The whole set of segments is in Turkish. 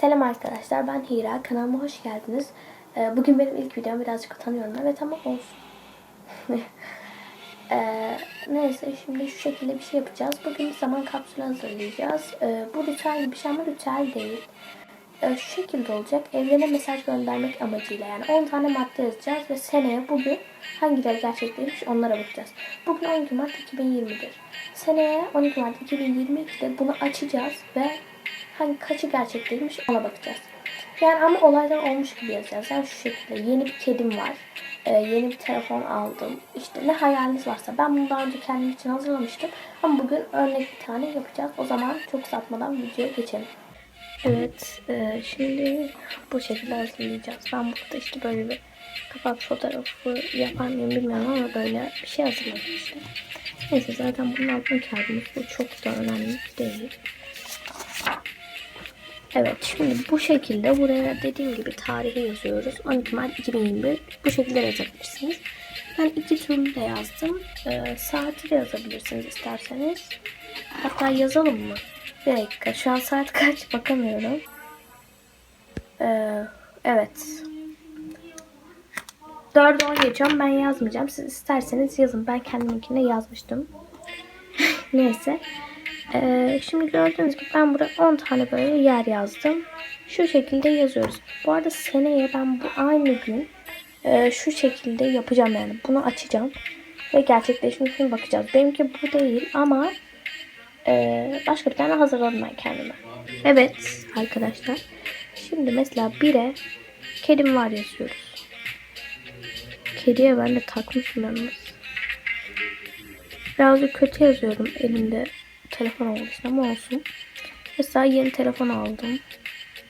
Selam arkadaşlar ben Hira kanalıma hoş geldiniz. Ee, Bugün benim ilk videom birazcık utanıyorum evet ama olsun. Ee, neyse şimdi şu şekilde bir şey yapacağız. Bugün zaman kapsülü hazırlayacağız. Ee, bu ritüel bir şey ama ritüel değil. Ee, şu şekilde olacak. Evrene mesaj göndermek amacıyla yani 10 tane madde yazacağız ve seneye bugün hangileri gerçekleşmiş onlara bakacağız. Bugün 12 Mart 2021. Seneye 12 Mart 2022'de bunu açacağız ve hangi kaçı gerçekleşmiş ona bakacağız. Yani ama olaylar olmuş gibi yazacağız. Yani şu şekilde yeni bir kedim var. Ee, yeni bir telefon aldım. İşte ne hayaliniz varsa. Ben bunu daha önce kendim için hazırlamıştım. Ama bugün örnek bir tane yapacağız. O zaman çok uzatmadan videoya geçelim. Evet, e, şimdi bu şekilde hazırlayacağız. Ben burada işte böyle bir kapak fotoğrafı yapar mıyım bilmiyorum ama böyle bir şey hazırladım işte. Neyse zaten bunun altın kağıdımız bu çok da önemli değil. Evet şimdi bu şekilde buraya dediğim gibi tarihi yazıyoruz. 12 Mart 2021 bu şekilde yazabilirsiniz. Ben iki türlü de yazdım. Ee, saati de yazabilirsiniz isterseniz. Hatta yazalım mı? Bir dakika şu an saat kaç bakamıyorum. Ee, evet. 4'e 10 geçiyorum ben yazmayacağım. Siz isterseniz yazın. Ben kendiminkine yazmıştım. Neyse. Ee, şimdi gördüğünüz gibi ben buraya 10 tane böyle yer yazdım. Şu şekilde yazıyoruz. Bu arada seneye ben bu aynı gün e, şu şekilde yapacağım yani. Bunu açacağım. Ve gerçekleşmesine bakacağız. Benimki bu değil ama e, başka bir tane hazırladım ben kendime. Evet arkadaşlar. Şimdi mesela 1'e kedim var yazıyoruz. Kediye ben de takmışım yalnız. Birazcık kötü yazıyorum elimde telefon için ama olsun. Mesela yeni telefon aldım.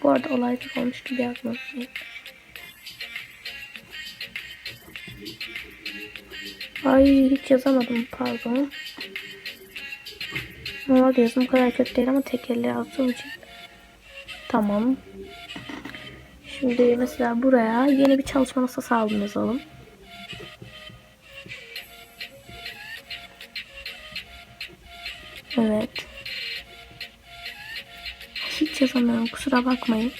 Bu arada olaylık olmuş gibi yazmadım. Ay hiç yazamadım pardon. Normalde yazım kadar kötü değil ama tek elle yazdığım için. Tamam. Şimdi mesela buraya yeni bir çalışma masası aldım yazalım. Evet. Hiç yazamıyorum kusura bakmayın.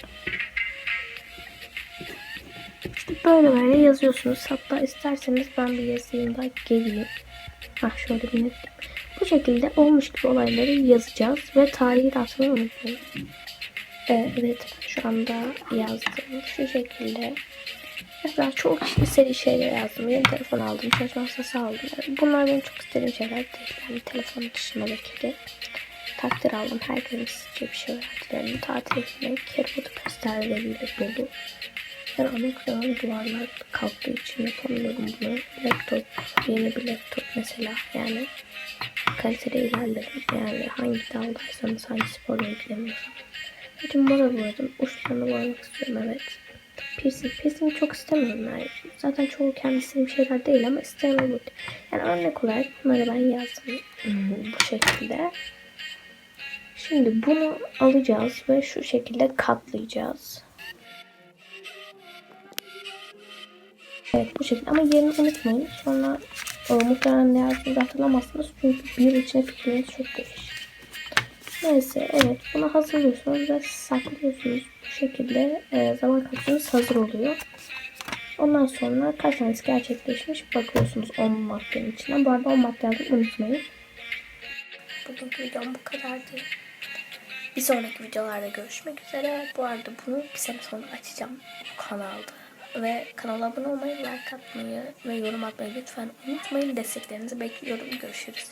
İşte böyle böyle yazıyorsunuz. Hatta isterseniz ben bir yazayım da geleyim. Ah şöyle bir net. Bu şekilde olmuş gibi olayları yazacağız ve tarihi de atmayı unutmayın. Evet şu anda yazdım. Şu şekilde. Mesela çok istediği şeyler yazdım. Yeni telefon aldım. Çalışma masası aldım. Bunlar benim çok istediğim şeyler değil. Yani telefon dışındaki de. Takdir aldım. Herkesin isteyeceği bir şey verdilerini. Tatil etmek. Potter posterleriyle dolu. Ben Amerika'nın duvarlar kalktığı için yapamıyorum bunu. Laptop, yeni bir laptop mesela. Yani kalitede ilerledim. Yani hangi daldaysanız, hangi sporla ilgileniyorsanız. Bütün mora boyadım. Uçlarını boyamak istiyorum evet. Piercing. Piercing çok istemiyorum yani. Zaten çoğu kendi istediğim şeyler değil ama istemiyorum. Yani örnek olarak bunları ben yazdım. Bu şekilde. Şimdi bunu alacağız ve şu şekilde katlayacağız. Evet bu şekilde ama yerini unutmayın. Sonra o, muhtemelen ne yazdığınızı hatırlamazsınız. Çünkü bir içine fikriniz çok değişir. Neyse evet bunu hazırlıyorsunuz ve saklıyorsunuz. Bu şekilde e, zaman kapsülünüz hazır oluyor. Ondan sonra kaç tanesi gerçekleşmiş bakıyorsunuz 10 maddenin içinden. Bu arada 10 maddeyi unutmayın. Bugünkü videom bu kadardı. Bir sonraki videolarda görüşmek üzere. Bu arada bunu bir sene sonra açacağım kanalda. Ve kanala abone olmayı, like atmayı ve yorum atmayı lütfen unutmayın. Desteklerinizi bekliyorum. Görüşürüz.